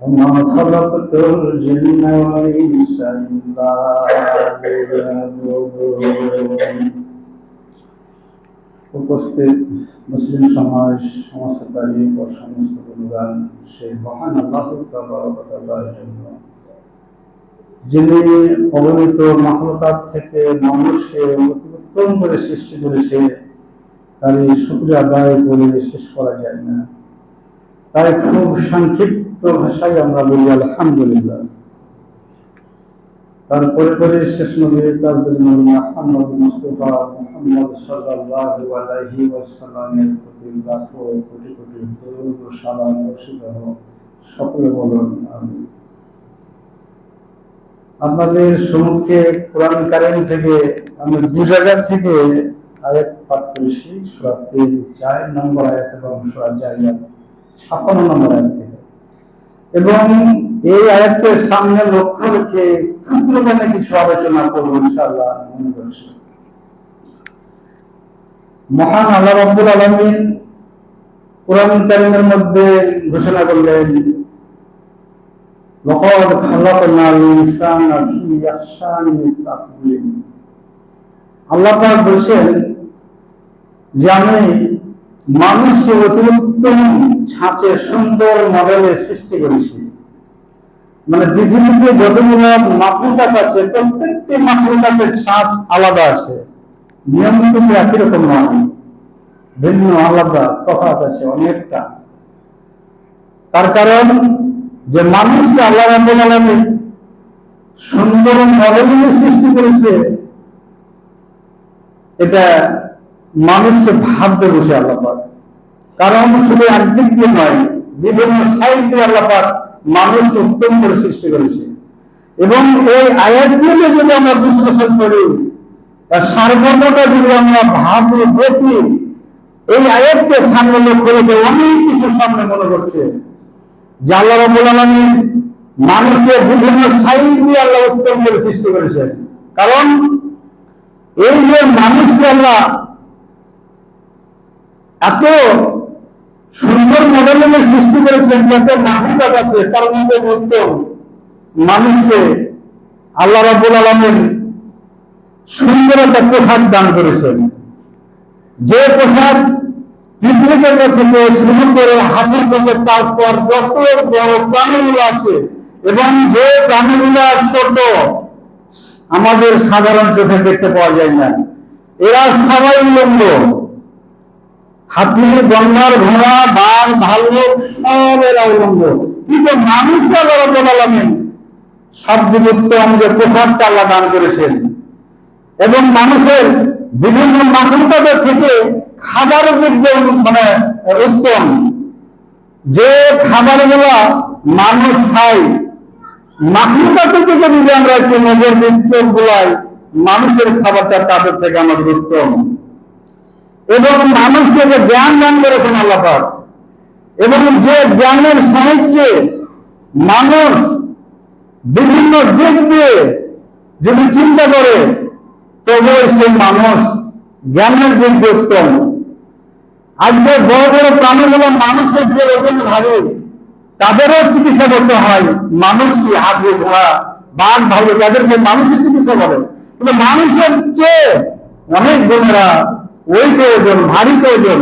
وما خلقت الجن والإنس إلا ليعبدون উপস্থিত মুসলিম সমাজ সমস্ত তারিখ ও সমস্ত গুণগান সেই মহান আল্লাহ তাআলার জন্য যিনি অগণিত মাহলুকাত থেকে মানুষকে অতি উত্তম করে সৃষ্টি করেছে তার এই শুক্রিয়া আদায় করে শেষ করা যায় না তাই খুব সংক্ষিপ্ত ভাষায় আমরা বলি, আলহামদুলিল্লাহ। তারপরে পরে শেষ নবী তাজদুল মুহাম্মদ মুস্তাফা সাল্লাল্লাহু আলাইহি ওয়াসাল্লামের প্রতি কোটি কোটি দরুদ ও সালাম বর্ষিত হোক সকলে বলুন, আমিন। আপনাদের সম্মুখে কোরআন কারিম থেকে আমি দু জায়গা থেকে আয়াত পাঠ করেছি সূরা তিন, চার নম্বর আয়াত এবং সূরা জারিয়াত ছাপ্পান্ন নম্বর আয়াত এবং এই আয়াতের সামনে লক্ষ্য রেখে ক্ষুদ্রখানে কিছু আলোচনা করবো ইনশাআল্লাহ মনে করছি মহান আল্লাহ রাব্বুল আলামিন কোরআন কারিমের মধ্যে ঘোষণা করলেন لقد خلقنا الإنسان في أحسن تقويم আল্লাহ পাক বলছেন যে আমি মানুষকে অতি উত্তম ছাঁচে সুন্দর মডেলে সৃষ্টি করেছি। মানে পৃথিবীতে যতগুলো মাকলুকাত আছে, প্রত্যেকটি মাকলুকাতের ছাঁচ আলাদা আছে। নিয়ম কিন্তু একই রকম নয়। ভিন্ন, আলাদা, তফাৎ আছে অনেকটা। তার কারণ যে মানুষকে আল্লাহ রাব্বুল আলামিন সুন্দর মডেলিংয়ে সৃষ্টি করেছে, এটা মানুষকে ভাবতে বসে আল্লাহ পাক। কারণ শুধু একদিক দিয়ে নয়, বিভিন্ন সাইড দিয়ে আল্লাহ পাক মানুষকে উত্তম করে সৃষ্টি করেছে। এবং এই আয়াতগুলো যদি আমরা বিশ্লেষণ করি তার সার্বভৌমতা যদি আমরা ভাবি দেখি, এই আয়াতকে সামনে লক্ষ্য রেখে অনেক কিছু সামনে মনে করছে। যে আল্লাহ রাব্বুল আলামিন মানুষকে বিভিন্ন সাইজ দিয়ে আল্লাহ উত্তম করে সৃষ্টি করেছেন। কারণ এই যে মানুষকে আল্লাহ এত মডেলিংয়ের সৃষ্টি করেছেন যাতে মাহুদাত আছে, তার মধ্যে মানুষকে আল্লাহ রাব্বুল আলামিন সুন্দর একটা পোশাক দান করেছেন। যে পোশাক তারপর আছে, এবং যে আমাদের সাধারণ চোখে দেখতে পাওয়া যায় না। এরা সবাই উলঙ্গ। হাতি গন্ডার ঘোড়া, বাঘ, ভাল্লুক এরা উলঙ্গ। কিন্তু মানুষরা যারা বলালামেন সব বিভক্ত আমাদের পোশাকটা আল্লাহ দান করেছেন। এবং মানুষের বিভিন্ন মানবতাদের থেকে খাবার মানে উত্তম। যে খাবারগুলো মানুষ খায় মাখলুকাতের থেকে যদি আমরা একটু নজর দিচ্ছক গুলাই মানুষের খাবারটা তাদের থেকে আমাদের উত্তম। এবং মানুষকে যে জ্ঞান দান করেছেন আল্লাপাক এবং যে জ্ঞানের সাহায্যে মানুষ বিভিন্ন দিক দিয়ে যদি চিন্তা করে, তবে সেই মানুষ জ্ঞানের দিক দিয়ে উত্তম। আজকে বড় বড় প্রাণীগুলো মানুষের যে ওজন ভাবে তাদেরও চিকিৎসা করতে হয়। মানুষ কি হাতে ঘোড়া বাঘ ভাবে তাদেরকে মানুষের চিকিৎসা করে। কিন্তু মানুষের চেয়ে অনেক গুণেরা ওই প্রয়োজন, ভারী প্রয়োজন।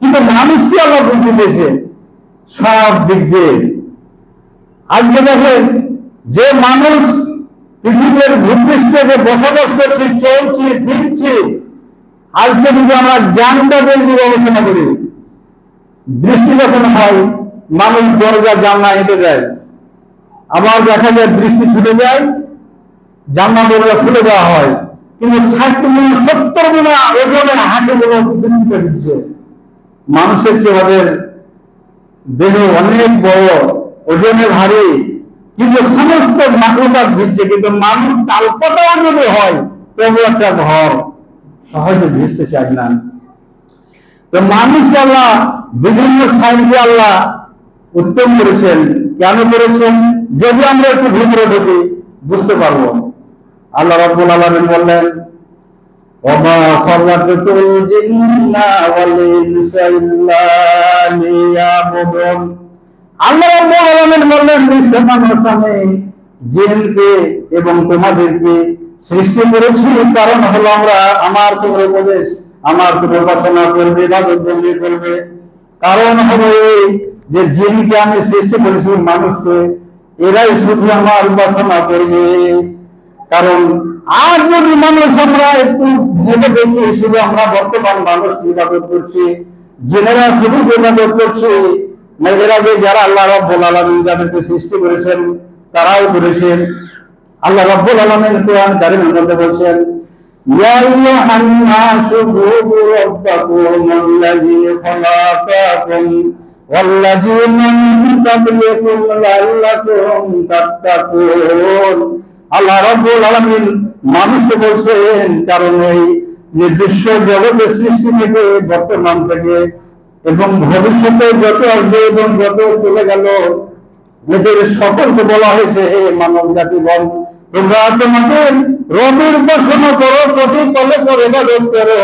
কিন্তু মানুষ কি আল্লাহ বুদ্ধি দিয়েছে সব দিক দিয়ে। আজকে দেখেন, যে মানুষ পৃথিবীর ভূপৃষ্ঠে যে বসবাস করছি, চলছি, ফিরছি, আজকে যদি আমরা জ্ঞানটা দিয়ে গবেষণা করি বৃষ্টি যখন হয়, মানুষ দরজা, জানলা হেঁটে যায় আবার দেখা যায় বৃষ্টি ছুটে যায়, জানলা দরজা খুলে দেওয়া হয়। কিন্তু ষাট গুণ সত্তর গুণ ওজনে দিচ্ছে মানুষের চেয়ে ওদের দেহ অনেক বড় ওজনে ভারী, কিন্তু সমস্ত মাকলকাত ভিজছে, কিন্তু মানুষ যদি হয়, তবু একটা ঘর সহজে ভিজতে না। তো মানুষ আল্লাহ, বিভিন্ন সাইন্সে আল্লাহ উত্তম করেছেন। কেন করেছেন? যদি আমরা একটু ভিতরে ঢুকি, বুঝতে পারব। আল্লাহ রাব্বুল আলামিন বললেন, ওমা খালাকাতুল জিন্না ওয়াল ইনসা ইল্লা লিয়াবুদুন। আল্লাহ রাব্বুল আলামিন বললেন নিশ্চয় মানুষ আমি জিনকে এবং তোমাদেরকে সৃষ্টি করেছি। কারণ হলো আমরা, আমার তোমার উপদেশ, আমার তোমার উপাসনা করবে বন্দি করবে। কারণ হলো এই যে জিনকে আমি সৃষ্টি করেছি মানুষকে, এরাই শুধু আমার উপাসনা করবে। কারণ আর যদি মানুষ আমরা একটু ভেবে দেখি শুধু আমরা বর্তমান মানুষ ইবাদত করছি জেনেরা শুধু ইবাদত করছে মেয়েদের আগে যারা আল্লাহ রব্বুল আলমিন যাদেরকে সৃষ্টি করেছেন তারাও করেছেন আল্লাহ রব্বুল আলমিন কোরআন কারিমের মধ্যে বলছেন يا أيها الناس اعبدوا ربكم الذي خلقكم والذين من قبلكم لعلكم تتقون আল্লাহ রব্বুল আলামিন মানুষকে বলছেন, কারণ এই যে বিশ্ব জগতের সৃষ্টি থেকে বর্তমান থেকে এবং ভবিষ্যতে যত আসবে এবং যত চলে গেল, এদের সকলকে বলা হয়েছে, হে মানব জাতি বল তোমরা তোমাদের রবের উপাসনা করো, প্রতি তলে করে ইবাদত করো।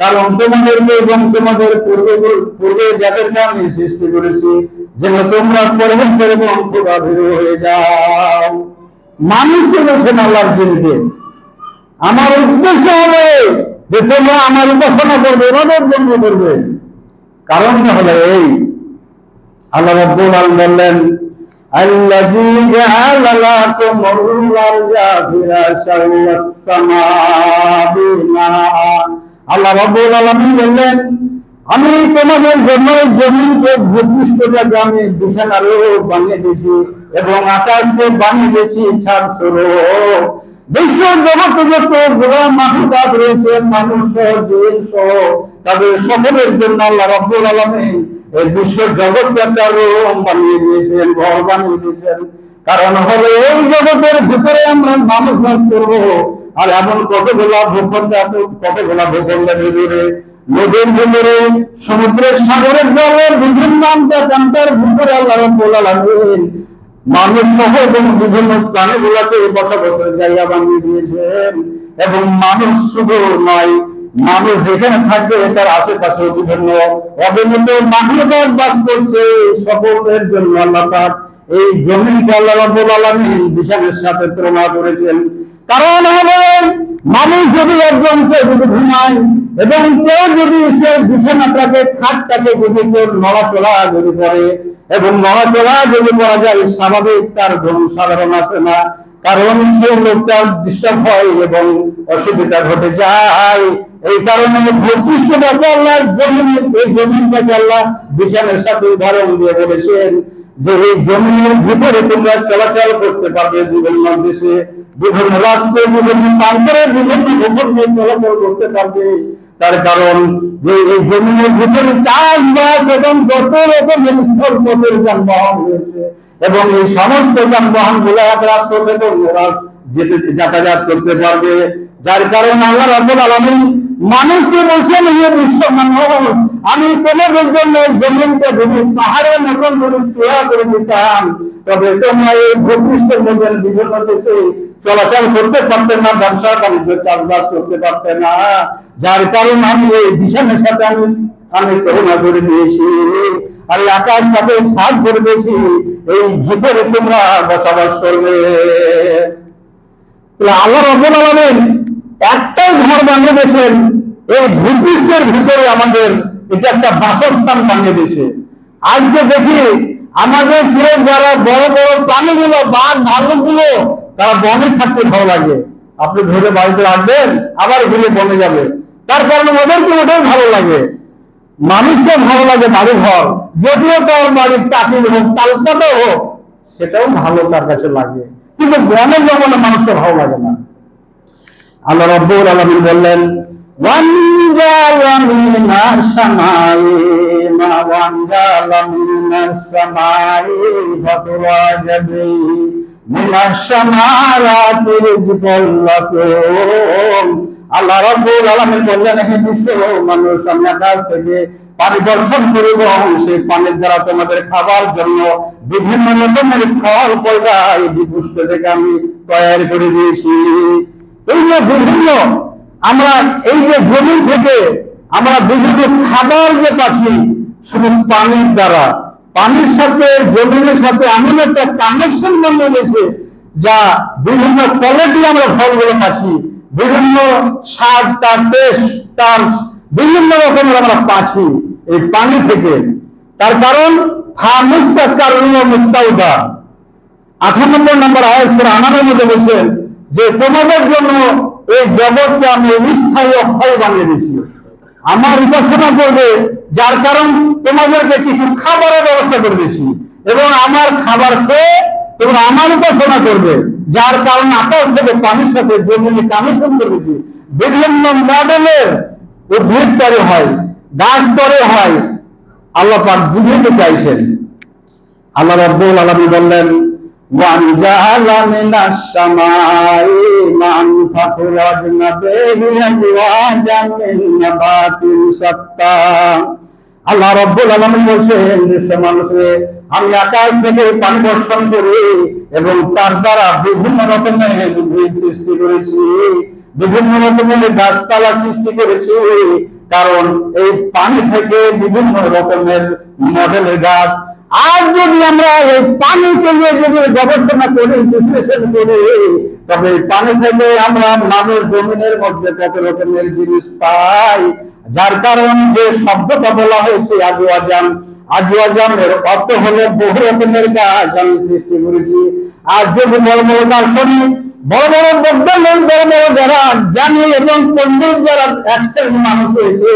কারণ তোমাদেরকে এবং তোমাদের পূর্বে পূর্বে যাদেরকে আমি সৃষ্টি করেছি, যেন তোমরা পরমেশ্বর এবং খোদা হয়ে যাও। মানুষকে বলছেন আল্লাহর জিনকে আমার উদ্দেশ্য হবে যে তোমরা আমার উপাসনা করবে ইবাদত বন্ধ করবে কারণটা হলো এই আল্লাহ রাব্বুল আলামিন বললেন الذي جعل لكم الأرض فراشا والسماء بناء আল্লাহ রাব্বুল আলামিন বললেন আমি তোমাদের জন্য জমিনকে ভূপৃষ্ঠটাকে আমি বিছানারও বানিয়ে দিয়েছি এবং বানিয়ে দিয়েছি ছাদ স্বরূপ বিশ্ব জগতে মাহমুদাত রয়েছে মানুষ তাদের সকলের জন্য আল্লাহ রাব্বুল আলামিন এই বিশ্ব রোম বানিয়ে দিয়েছেন, ঘর বানিয়ে দিয়েছেন। কারণ হলো এই জগতের ভিতরে আমরা মানুষ বাস করব। আর এমন কতগুলা ভূখণ্ড কতগুলা ভূখণ্ডের ভিতরে নদীর ভিতরে সমুদ্রের সাগরের জলের বিভিন্ন কান্তার ভিতরে আল্লাহ রাব্বুল আলামিন মানুষ সহ এবং বিভিন্ন প্রাণীগুলাকে বসবাসের জায়গা বানিয়ে দিয়েছেন। এবং মানুষ শুধু নয়, মানুষ যেখানে থাকবে তার আশেপাশে বিভিন্ন অবনীত মাহলুকাত বাস করছে সকলের জন্য আল্লাহ পাক এই জমিনকে আল্লাহ রাব্বুল আলামিন বিশালের সাথে তুলনা করেছেন। কারণ হবে মানুষ যদি একজন কেউ যদি ঘুমায় এবং কেউ যদি সে বিছানাটাকে খাটটাকে যদি কেউ নড়াচড়া যদি করে এবং নড়াচড়া যদি করা যায়, স্বাভাবিক তার ঘুম সাধারণ আসে না। কারণ সেই লোকটা ডিস্টার্ব হয় এবং অসুবিধা ঘটে যায়। এই কারণে ভূপৃষ্ঠটাকে আল্লাহ জমিন এই জমিনটাকে আল্লাহ বিছানের সাথে উদাহরণ দিয়ে বলেছেন। যে এই জমিনের ভিতরে তোমরা চলাচল করতে পারবে, বিভিন্ন দেশে, বিভিন্ন রাষ্ট্রে, বিভিন্ন প্রান্তরে বিভিন্ন ভূখণ্ড নিয়ে চলাচল করতে পারবে। তার কারণ যে এই জমিনের ভিতরে চাষবাস এবং যত রকমের স্থল পথের যানবাহন রয়েছে এবং এই সমস্ত যানবাহনগুলো এক রাষ্ট্র থেকে অন্য রাষ্ট্র যেতে যাতায়াত করতে পারবে। যার কারণে আল্লাহ রাব্বুল আলামিন মানুষকে বলছেন বিশ্ব মানুষ আমি তোমাদের জন্য জমিনকে যদি পাহাড়ের মতন যদি চূড়া করে দিতাম, তবে তোমরা এই ভূপৃষ্ঠের মধ্যে বিভিন্ন দেশে চলাচল করতে পারতেন না, ব্যবসা বাণিজ্য, চাষবাস করতে পারতেন না। যার কারণে আমি এই বিছানের সাথে আমি আমি করোনা করে দিয়েছি, আর আকাশ সাথে ছাদ করে দিয়েছি, এই ভিতরে তোমরা বসবাস করবে। আল্লাহ রব্বুল আলামিন একটাই ঘর বানিয়ে দিয়েছেন এই ভূপৃষ্ঠের ভিতরে আমাদের এটা একটা বাসস্থান বানিয়ে দিয়েছে। আজকে দেখি আমাদের ছেলে যারা বড় বড় প্রাণীগুলো, বাঘ ভাল্লুকগুলো তারা বনে থাকতে ভালো লাগে। আপনি ধরে বাড়িতে রাখবেন, আবার ঘুরে বনে যাবে। তার কারণে ওদেরকে ওটাই ভালো লাগে। মানুষকে ভালো লাগে বাড়ি ঘর যদিও তার বাড়ির টাকিল হোক তালকাতে হোক, সেটাও ভালো তার কাছে লাগে। কিন্তু বনের জঙ্গলে মানুষকে ভালো লাগে না। আল্লাহ রব্বুল আলামিন বললেন মানুষ আমি আকাশ থেকে পানি সেই পানির দ্বারা তোমাদের খাবার জন্য বিভিন্ন রকমের ফল পয়দা এই বিপুষ্ট থেকে আমি তৈরি করে দিয়েছি বিভিন্ন আমরা এই যে জমি থেকে আমরা বিভিন্ন খাবার যে পাচ্ছি, শুধু পানির দ্বারা। পানির সাথে, জমিনের সাথে এমন একটা কানেকশন বন্ধ গেছে যা বিভিন্ন কোয়ালিটি আমরা ফলগুলো পাচ্ছি। বিভিন্ন স্বাদ তার টেস্ট তার বিভিন্ন রকমের আমরা পাচ্ছি এই পানি থেকে। তার কারণ হা মুস্তাক কারণ মুস্তাউদা। আঠানব্বই নম্বর আয়াস করে আনার মধ্যে বলছেন যে তোমাদের জন্য এই জগৎকে আমি স্থায়ী অস্থায়ী বানিয়ে দিয়েছি। আমার উপাসনা করবে, যার কারণ তোমাদেরকে কিছু খাবারের ব্যবস্থা করে দিয়েছি। এবং আমার খাবার খেয়ে তোমরা আমার উপাসনা করবে, যার কারণ আকাশ থেকে পানির সাথে জমিনে কানেকশন করেছি বিভিন্ন মডেলের উদ্ভিদ তরে হয় গাছ তরে হয়। আল্লাহ পাক বুঝাতে চাইছেন। আল্লাহ রাব্বুল আলামিন বললেন وَأَنزَلَ مِنَ السَّمَاءِ مَاءً فَأَخْرَجْنَا بِهِ أَزْوَاجًا مِّن نَّبَاتٍ شَتَّى আল্লাহ রব্বুল আলামিন বলছেন যে সে মানুষে আমি আকাশ থেকে পানি বর্ষণ করি এবং তার দ্বারা বিভিন্ন রকমের উদ্ভিদ সৃষ্টি করেছি বিভিন্ন রকমের গাছপালা সৃষ্টি করেছি কারণ এই পানি থেকে বিভিন্ন রকমের মডেলের গাছ আর যদি আমরা এই পানিকে নিয়ে যদি গবেষণা করি, বিশ্লেষণ করি, তবে পানি থেকে আমরা মানব জমিনের মধ্যে কত রকমের জিনিস পাই। যার কারণ যে শব্দটা বলা হয়েছে, আজু আজান। আজু আজানের অর্থ হলো বহু রকমের গাছ আমি সৃষ্টি করেছি। আর যদি বড় বড় দার্শনিক বড় বড় বৈজ্ঞানিক বড় বড় যারা জ্ঞানী এবং পণ্ডিত যারা একসেল মানুষ হয়েছে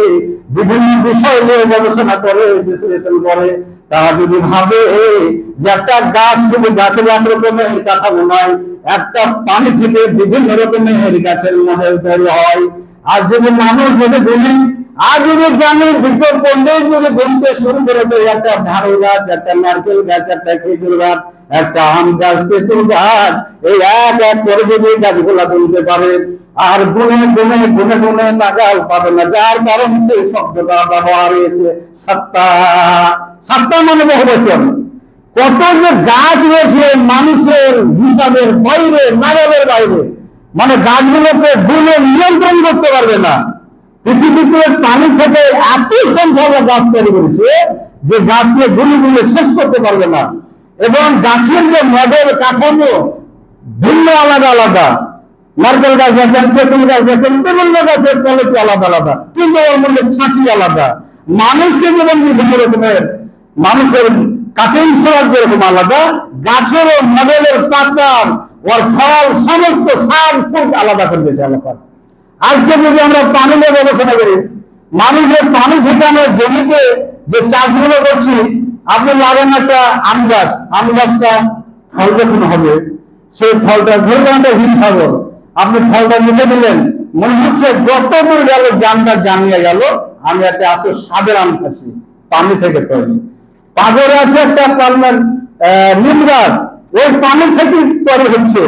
বিভিন্ন বিষয় নিয়ে গবেষণা করে, বিশ্লেষণ করে। তারা যদি ভাবে যে একটা গাছ শুধু গাছের এক রকমের কাঠামো একটা পানি থেকে বিভিন্ন রকমের গাছের মডেল তৈরি হয়। আর যদি মানুষ যদি বলি আর যদি ভিতর পণ্ডিত যদি বলতে শুরু করে দেয়, একটা ধারু গাছ, একটা নারকেল গাছ, একটা খেজুর গাছ, একটা আম গাছ তেঁতুল গাছ, এই এক এক করে যদি গাছগুলা তুলতে পারে, আর গুনে গুনে গুনে গুনে নাগাল পাবে না, যার কারণ সেই শব্দটা ব্যবহার হয়েছে সত্তা। সত্তা মানে বহু বচন কত যে গাছ রয়েছে মানুষের হিসাবের বাইরে, নাগালের বাইরে মানে গাছগুলোকে গুলে নিয়ন্ত্রণ করতে পারবে না। পৃথিবীতে পানি থেকে এত সংখ্যক গাছ তৈরি করেছে যে গাছকে গুলি গুলে শেষ করতে পারবে না। এবং গাছের যে মডেল কাঠামো ভিন্ন আলাদা আলাদা। নারকেল গাছ দেখেন তেঁতুল গাছ দেখেন বিভিন্ন গাছের কোয়ালিটি আলাদা আলাদা, কিন্তু ওর মধ্যে ছাঁচি আলাদা। মানুষকে যেমন বিভিন্ন রকমের মানুষের কাটিং সোলার যেরকম আলাদা, গাছের ও মডেলের পাতার ওর ফল, সমস্ত সার, সুখ আলাদা করে দিয়েছে আলাদা আজকে যদি আমরা পানি নিয়ে গবেষণা করি, মানুষের পানি থেকে আমরা জমিতে যে চাষগুলো করছি, আপনি লাগান একটা আম গাছ, আম গাছটা ফল যখন হবে, সেই ফলটা ধরবেন একটা হিমসাগর আপনি ফলটা নিতে দিলেন, মনে হচ্ছে যত দূর গেল, জানটা জানিয়ে গেল, আমি একটা এত স্বাদের আম খাচ্ছি, পানি থেকে তৈরি। পাগরে আছে একটা পালনার নিম গাছ, ওই পানি থেকে তৈরি হচ্ছে।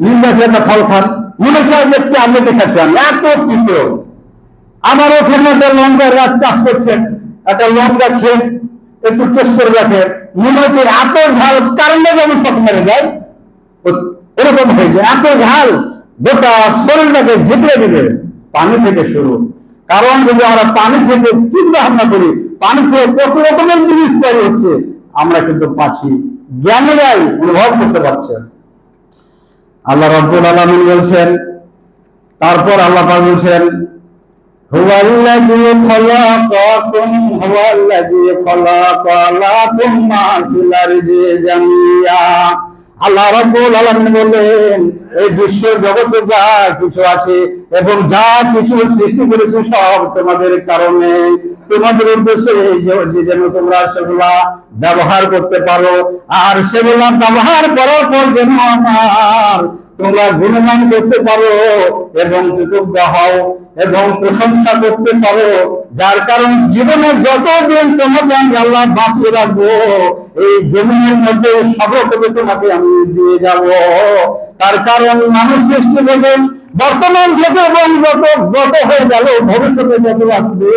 নিম গাছের একটা ফল খান। মনে হচ্ছে আমি একটু আমলেটে খাচ্ছি আমি এত আমার ওখানে একটা চাষ করছেন একটা লঙ্কা খেয়ে একটু করে দেখে। মনে হচ্ছে এত ঝাল কারণে সব মেরে এরকম হয়েছে এত ঝাল। গোটা শরীরটাকে ঝেঁকড়ে দিবে, পানি থেকে শুরু। কারণ যদি আমরা পানি থেকে চিন্তা ভাবনা করি, পানি থেকে কত রকমের জিনিস তৈরি হচ্ছে, আমরা কিন্তু পাচ্ছি। জ্ঞানীরাই অনুভব করতে পারছে আল্লাহ রব্বুল আলামিন বলছেন তারপর আল্লাহ পাক বলছেন هو الذي خلقكم هو الذي خلق لكم ما في الأرض جميعا আল্লাহ রাব্বুল আলামিন বললেন, এই বিশ্ব জগতে যা কিছু আছে এবং যা কিছু সৃষ্টি করেছে সব তোমাদের কারণে। তোমাদের উদ্দেশ্যে যেন তোমরা সেগুলা ব্যবহার করতে পারো। আর সেগুলা ব্যবহার করার পর যেন আমার তোমরা গুণমান করতে পারো এবং কৃতজ্ঞ হও এবং প্রশংসা করতে পারো। যার কারণ জীবনে যতদিন তোমাকে আমি আল্লাহ বাঁচিয়ে রাখব এই জমিনের মধ্যে সর্বকবে তোমাকে আমি দিয়ে যাব। তার কারণ মানুষ সৃষ্টি থেকে বর্তমান থেকে এবং যত যত হয়ে গেল, ভবিষ্যতে যত আসবে,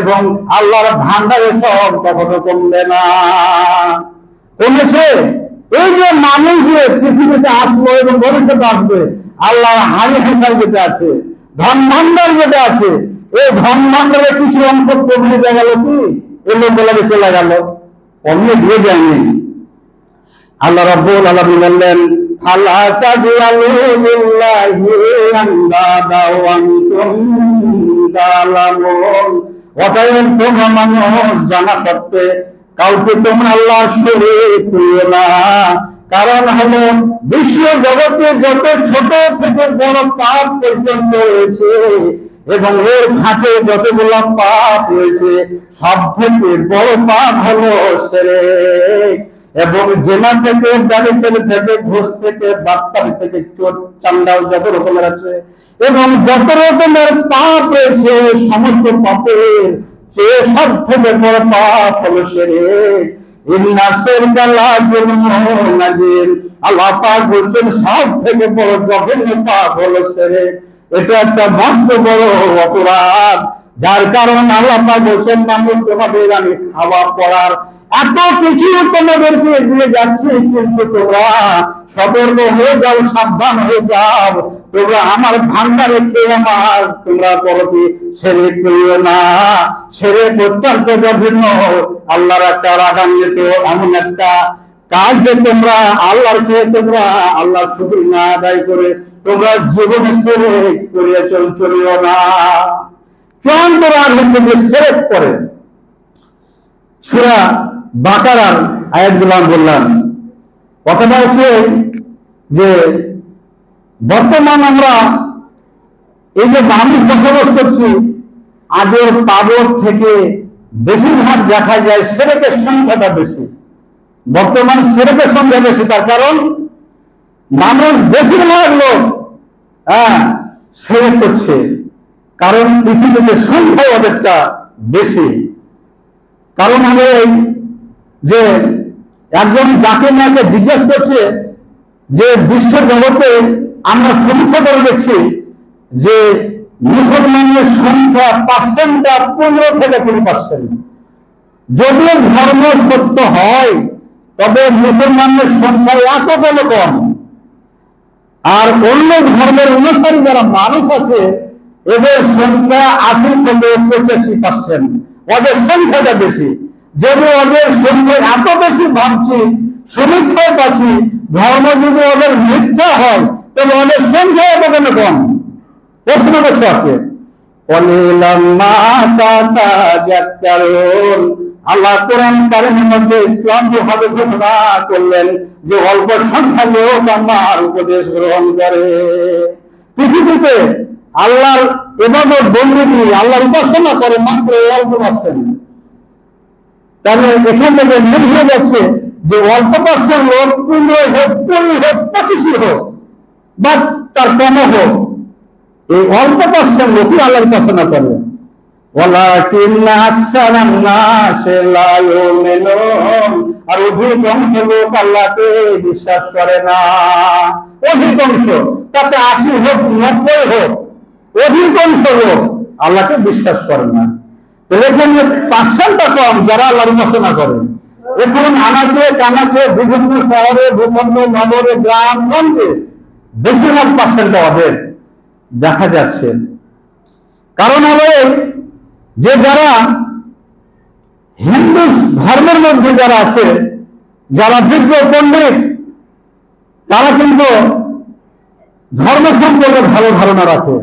এবং আল্লাহর ভান্ডারে সব কখনো কমবে না। কমেছে, এই যে মানুষ যে পৃথিবীতে আসলো এবং ভবিষ্যতে আসবে আল্লাহ হানি হিসাব যেটা আছে ধন ভান্ডার যেটা আছে, এই ধন কিছু অংশ কমিয়ে দেওয়া গেল কি? এই লোকগুলোকে চলে গেল। অন্য দিয়ে যায়নি। আল্লাহ রাব্বুল বললেন, আল্লাহ অতএব তোমরা মানুষ জানা সত্ত্বে, কাউকে তোমরা আল্লাহ শরীক না। কারণ হলো, বিশ্ব জগতে যত ছোট থেকে বড় পাপ পর্যন্ত রয়েছে এবং এর ঘাটে যতগুলো পাপ রয়েছে, সব থেকে বড় পাপ হলো সেরেক এবং জেনা থেকে দাঁড়িয়ে ছেলে থেকে, ঘুষ থেকে বাক্তারি থেকে, চোর চান্ডাল যত রকমের আছে। এবং যত রকমের পাপ রয়েছে, সমস্ত পাপের চেয়ে সব থেকে বড় পাপ হলো সেরে। আল্লাহ পাক বলছেন, সব থেকে বড় জঘন্য পাপ হলো সেরেক এটা একটা মস্ত বড় অপরাধ, যার কারণে আল্লাহ বলছেন মানুষ তোমাদের আমি খাওয়া পড়ার এত কিছু তোমাদেরকে দিয়ে যাচ্ছে, কিন্তু তোমরা সতর্ক হয়ে যাও, সাবধান হয়ে যাও। তোমরা আমার ভান্ডারে খেয়ে আমার, তোমরা পরবর্তী সেরে করিও না সেরে অত্যন্ত বিভিন্ন আল্লাহর একটা রাগান্বিত এমন একটা কাজ যে তোমরা আল্লাহর খেয়ে তোমরা আল্লাহর শুধু না আদায় করে তোমরা জীবনে সেরে করিয়া চল চলিও না। রাগ হচ্ছে যে সেরেক করে সুরা বাকারার আয়াতগুলো আমি বললাম। কথাটা হচ্ছে যে বর্তমান আমরা এই যে মানুষ বসবাস করছি, আগের পাবর থেকে বেশিরভাগ দেখা যায় সেরেকের সংখ্যাটা বেশি। বর্তমান সেরেকের সংখ্যা বেশি, তার কারণ মানুষ বেশিরভাগ লোক হ্যাঁ সেরেক করছে। কারণ পৃথিবীতে সংখ্যা অনেকটা বেশি। কারণ হলো এই যে একজন যাকে নাকে জিজ্ঞেস করছে যে বিশ্ব জগতে আমরা সংখ্যা করে দেখছি যে, মুসলমানের সংখ্যা পার্সেন্টটা পনেরো থেকে কুড়ি পার্সেন্ট যদিও ধর্ম সত্য হয়, তবে মুসলমানের সংখ্যা এত কম। আর অন্য ধর্মের অনুসারী যারা মানুষ আছে, এদের সংখ্যা আশি থেকে পঁচাশি পার্সেন্ট ওদের সংখ্যাটা বেশি। যদি ওদের সংখ্যা এত বেশি ভাবছি, সমীক্ষায় পাচ্ছি, ধর্ম যদি ওদের মিথ্যা হয়, তবে ওদের সংখ্যা এত কেন কম? প্রশ্ন করছে আপনি আল্লাহ কোরআন কারিমের মধ্যে ক্লান্ত ভাবে ঘোষণা করলেন, যে অল্প সংখ্যা লোক আমার উপদেশ গ্রহণ করে। পৃথিবীতে আল্লাহর এবাদত বন্ধুটি আল্লাহর উপাসনা করে মাত্র অল্প পার্সেন্ট। তাহলে এখান থেকে মনে হয়ে যাচ্ছে যে অল্প পার্সেন্ট লোক পনেরো হোক, কুড়ি হোক পঁচিশই হোক, বা তার কম হোক। এই অল্প পার্সেন্ট লোকই আল্লাহর উপাসনা করে ولكن أكثر الناس لا يؤمنون আর অধিকাংশ লোক আল্লাহকে বিশ্বাস করে না অধিকাংশ তাতে আশি হোক নব্বই হোক অধিকাংশ লোক আল্লাহকে বিশ্বাস করে না তাহলে এখানে পার্সেন্টটা কম যারা আল্লাহর উপাসনা করে এখন আনাচে কানাচে বিভিন্ন শহরে ভূখণ্ড নগরে গ্রাম গঞ্জে বেশিরভাগ পার্সেন্ট ওদের দেখা যাচ্ছে কারণ হলো এই যে যারা হিন্দু ধর্মের মধ্যে যারা আছে, যারা বিজ্ঞ পণ্ডিত, তারা কিন্তু ধর্ম সম্পর্কে ভালো ধারণা রাখে।